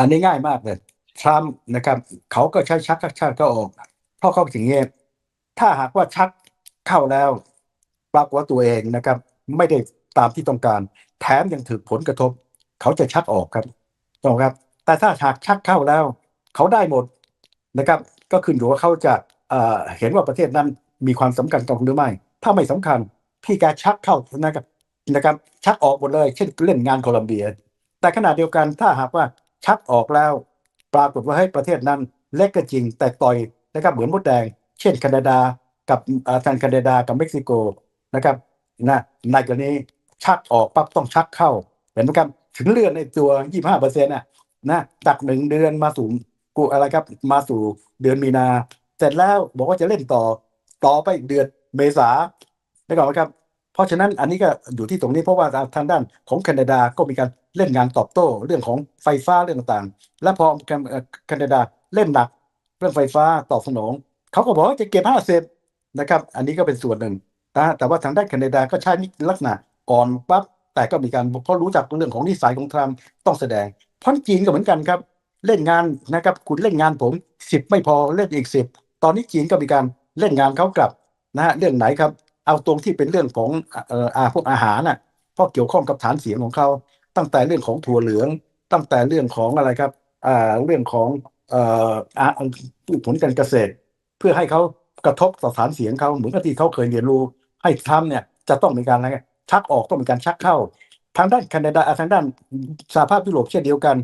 อันนี้ง่ายมากเลยทรัมป์นะครับ เขาก็ใช้ชักชักก็ออก เพราะเขาถึงเงี้ยถ้าหากว่าชักเข้าแล้ว ปรากฏว่าตัวเองนะครับ ไม่ได้ตามที่ต้องการ แถมยังถือผลกระทบ เขาจะชักออกครับต้องครับ แต่ถ้าหากชักเข้าแล้ว เขาได้หมดนะครับ ก็ขึ้นอยู่ว่าเขาจะเอ่อเห็นว่าประเทศนั้นมีความสำคัญกับหรือไม่ ถ้าไม่สำคัญพี่แกชักเข้านะครับนะครับ ชักออกหมดเลย เช่นเล่นงานโคลัมเบีย แต่ขณะเดียวกันถ้าหากว่า ชักออกแล้ว ปรากฏว่าให้ประเทศนั้นเล็กก็จริงแต่ต่อยนะครับเหมือนมดแดง เช่นแคนาดากับอ่อทางแคนาดากับเม็กซิโกนะครับนะในกรณีชักออกปั๊บต้องชักเข้าเห็นไหมครับถึงเลื่อนในตัว 25เปอร์เซ็นต์น่ะนะจากหนึ่งเดือนมาสู่กูอะไรครับมาสู่เดือนมีนา เสร็จแล้วบอกว่าจะเล่นต่อต่อไปอีกเดือนเมษาได้ก่อนไหมครับ เพราะฉะนั้นอันนี้ก็อยู่ที่ตรงนี้เพราะว่าทางด้านของแคนาดาก็มีการ เล่นงานตอบโต้ เรื่องของไฟฟ้าเรื่องต่างๆ และพอแคนาดาเล่นหนัก เรื่องไฟฟ้าตอบสนอง เขาก็บอกว่าจะเก็บห้าสิบนะครับ อันนี้ก็เป็นส่วนหนึ่งนะแต่ว่าทางด้านแคนาดาก็ใช้ลักษณะก่อนปั๊บแต่ก็มีการเพราะรู้จักเรื่องของนิสัยของทรัมป์ต้องแสดงเพราะจีนก็เหมือนกันครับ เล่นงานนะครับคุณเล่นงานผมสิบไม่พอเล่นอีกสิบตอนนี้จีนก็มีการเล่นงานเขากลับนะฮะเรื่องไหนครับ เอาตรงที่เป็นเรื่องของเอ่ออาพวกอาหารน่ะเพราะเกี่ยวข้องกับฐานเสียงของเขา ตั้งแต่เรื่องของถั่วเหลือง ตั้งแต่เรื่องของอะไรครับอ่าเรื่องของเอ่อพืชผลการเกษตร เพื่อให้เขากระทบต่อฐานเสียงเขาเหมือนกับที่เขาเคยเรียนรู้ ให้ทำเนี่ยจะต้องมีการอะไรชักออกต้องมีการชักเข้า ทางด้านแคนาดาทางด้านสหภาพยุโรปเช่นเดียวกัน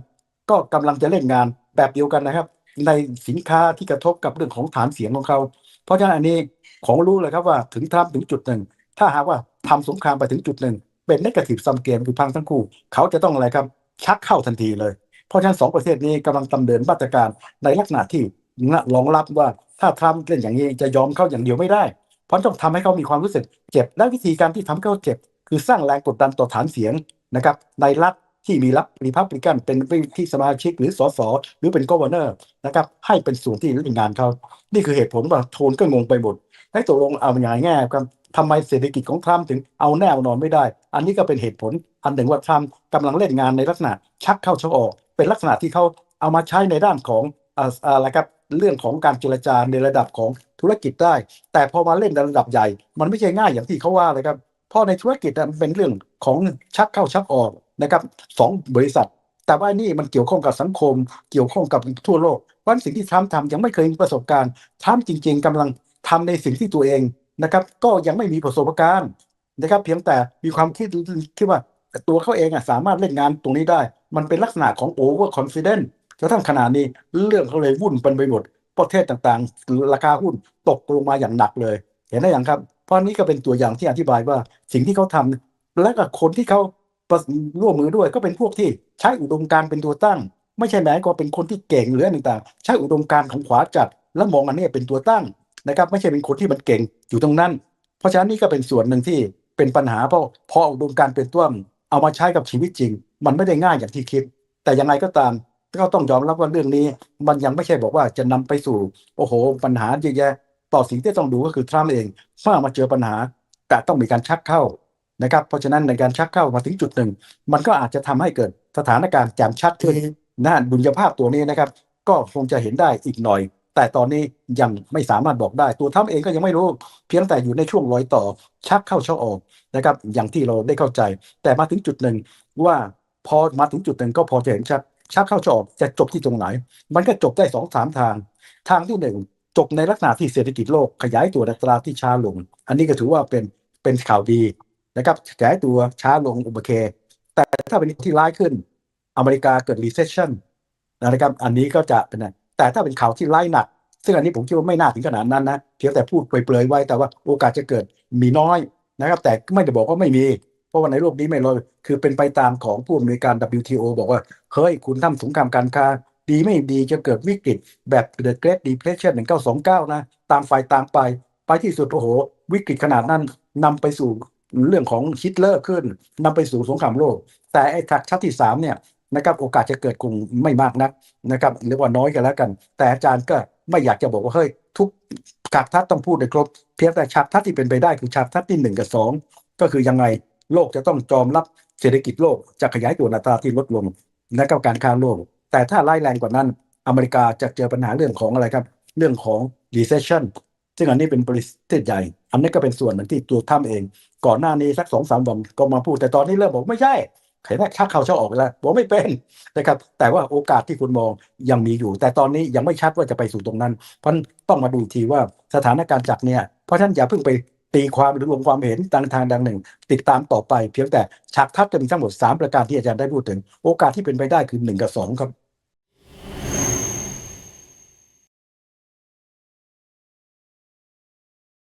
ก็กำลังจะเล่นงานแบบเดียวกันนะครับ ในสินค้าที่กระทบกับเรื่องของฐานเสียงของเขา เพราะฉะนั้นอันนี้ของรู้เลยครับว่าถึงทรัมป์ถึงจุดหนึ่ง ถ้าหากว่าทำสงครามไปถึงจุดหนึ่ง เป็นนกาทีฟซัมเกมคือพังทั้งคู่ เขาจะต้องอะไรครับชักเข้าทันทีเลย เพราะฉะนั้นสองประเทศนี้กำลังดำเนินมาตรการในลักษณะที่รองรับว่าถ้าทรัมป์เล่นอย่างนี้จะยอมเข้าอย่างเดียวไม่ได้ เพราะต้องทำให้เขามีความรู้สึกเจ็บและวิธีการที่ทำให้เขาเจ็บ คือสร้างแรงกดดันต่อฐานเสียงนะครับในรัฐที่มีรัฐรีพับลิกันเป็นที่สมาชิกหรือสสหรือเป็นก o วเนอร์นะครับให้เป็นส่วนที่เล่นงานเขานี่คือเหตุผลว่าโทนก็งงไปหมด ให้ตกลงเอาอย่างไง่ายๆครับทำไมเศรษฐกิจของทรัมป์ถึงเอาแน่เอานอนไม่ได้ อันนี้ก็เป็นเหตุผล อันหนึ่งว่าทรัมป์กำลังเล่นงานในลักษณะชักเข้าชักออก เป็นลักษณะที่เขาเอามาใช้ในด้านของอ่าอะไรครับเรื่องของการเจรจาในระดับของธุรกิจได้ แต่พอมาเล่นในระดับใหญ่ มันไม่ใช่ง่ายอย่างที่เขาว่าเลยครับเพราะในธุรกิจมันเป็นเรื่องของชักเข้าชักออกนะครับสองบริษัท แต่ว่านี่มันเกี่ยวข้องกับสังคม เกี่ยวข้องกับทั่วโลกเพราะฉะนั้นสิ่งที่ทรัมป์ทำยังไม่เคยมีประสบการณ์ทรัมป์จริง ๆกำลัง ทำในสิ่งที่ตัวเองนะครับ ก็ยังไม่มีประสบการณ์นะครับ เพียงแต่มีความคิดคิดว่าตัวเขาเองอะสามารถเล่นงานตรงนี้ได้ มันเป็นลักษณะของ over confidence จนทั้งขนาดนี้เรื่องเขาเลยวุ่นเป็นไปหมดประเทศต่างๆ ราคาหุ้นตกลงมาอย่างหนักเลย เห็นได้อย่างครับ เพราะนี้ก็เป็นตัวอย่างที่อธิบายว่าสิ่งที่เขาทำและก็คนที่เขาร่วมมือด้วยก็เป็นพวกที่ใช้อุดมการณ์เป็นตัวตั้ง ไม่ใช่แม้ก็เป็นคนที่เก่งหรืออะไรต่างๆใช้อุดมการณ์ของขวาจัด แล้วมองอันนี้เป็นตัวตั้ง นะครับ ไม่ใช่เป็นคนที่มันเก่งอยู่ตรงนั้น เพราะฉะนั้นนี่ก็เป็นส่วนหนึ่งที่เป็นปัญหาเพราะพออุดมการณ์เป็นต้นเอามาใช้กับชีวิตจริง มันไม่ได้ง่ายอย่างที่คิด แต่ยังไงก็ตามก็ต้องยอมรับว่าเรื่องนี้ มันยังไม่ใช่บอกว่าจะนำไปสู่ โอ้โห ปัญหาเยอะแยะ ต่อสิ่งที่ต้องดูก็คือทรัมป์เองเมื่อมาเจอปัญหาแต่ต้องมีการชักเข้านะครับ เพราะฉะนั้นในการชักเข้ามาถึงจุดหนึ่ง มันก็อาจจะทำให้เกิดสถานการณ์แจ่มชัดขึ้นนะดุลยภาพตัวนี้นะครับ ก็คงจะเห็นได้อีกหน่อย แต่ตอนนี้ยังไม่สามารถบอกได้ ตัวทรัมเองก็ยังไม่รู้ เพียงแต่อยู่ในช่วงรอยต่อชักเข้าชักออกนะครับ อย่างที่เราได้เข้าใจ แต่มาถึงจุดหนึ่งว่าพอมาถึงจุดหนึ่งก็พอจะเห็นชัดชักเข้าชักออกจะจบที่ตรงไหน มันก็จบได้สองสามทาง ทางที่หนึ่งจบในลักษณะที่เศรษฐกิจโลกขยายตัวอัตราที่ช้าลง อันนี้ก็ถือว่าเป็นเป็นข่าวดีนะครับขยายตัวช้าลงโอเค แต่ถ้าเป็นที่ร้ายขึ้น อเมริกาเกิด recession นะครับ อันนี้ก็จะเป็น แต่ถ้าเป็นข่าวที่ร้ายหนัก ซึ่งอันนี้ผมคิดว่าไม่น่าถึงขนาดนั้นนะเพียงแต่พูดเปรยๆไว้แต่ว่าโอกาสจะเกิดมีน้อยนะครับ แต่ไม่ได้บอกว่าไม่มี เพราะว่าในโลกนี้ไม่เลยคือเป็นไปตามของผู้อำนวยการ WTO บอกว่าเฮ้ยคุณทำสงครามการค้าดีไม่ดีจะเกิดวิกฤตแบบ The Great Depression 1929 นะ ตามฝ่ายต่างไป ไปที่สุด โอ้โห วิกฤตขนาดนั้นนำไปสู่เรื่องของฮิตเลอร์ขึ้นนำไปสู่สงครามโลก แต่ไอ้ทักชัดที่สามเนี่ย นะครับโอกาสจะเกิดคงไม่มากนักนะครับเรียกว่าน้อยกันแล้วกัน แต่อาจารย์ก็ไม่อยากจะบอกว่าเฮ้ยทุกฉากทัศน์ต้องพูดในครบ เพียงแต่ฉากทัศน์ที่เป็นไปได้คือฉากทัศน์ที่หนึ่งกับสองก็คือยังไงโลกจะต้องจอมรับเศรษฐกิจโลกจะขยายตัวนอัตราที่ลดลงและกับการค้าโลก แต่ถ้าร้ายแรงกว่านั้น อเมริกาจะเจอปัญหาเรื่องของอะไรครับ เรื่องของ recession ซึ่งอันนี้เป็นบริษัทใหญ่ อันนี้ก็เป็นส่วนหนึ่งที่ตัวท่านเอง ก่อนหน้านี้สักสองสามวันก็มาพูดแต่ตอนนี้เริ่มบอกไม่ใช่ เห็นไหมชักเข้าชักออกแล้วบอกไม่เป็นนะครับ แต่ว่าโอกาสที่คุณมองยังมีอยู่ แต่ตอนนี้ยังไม่ชัดว่าจะไปสู่ตรงนั้น เพราะนั้นต้องมาดูอีกทีว่าสถานการณ์จากเนี่ยเพราะฉะนั้นอย่าเพิ่งไปตีความหรือลงความเห็นทางทางดังหนึ่ง ติดตามต่อไป เพียงแต่ฉากทัศน์จะมีทั้งหมด 3 ประการที่อาจารย์ได้พูดถึง โอกาสที่เป็นไปได้คือ1กับ2ครับ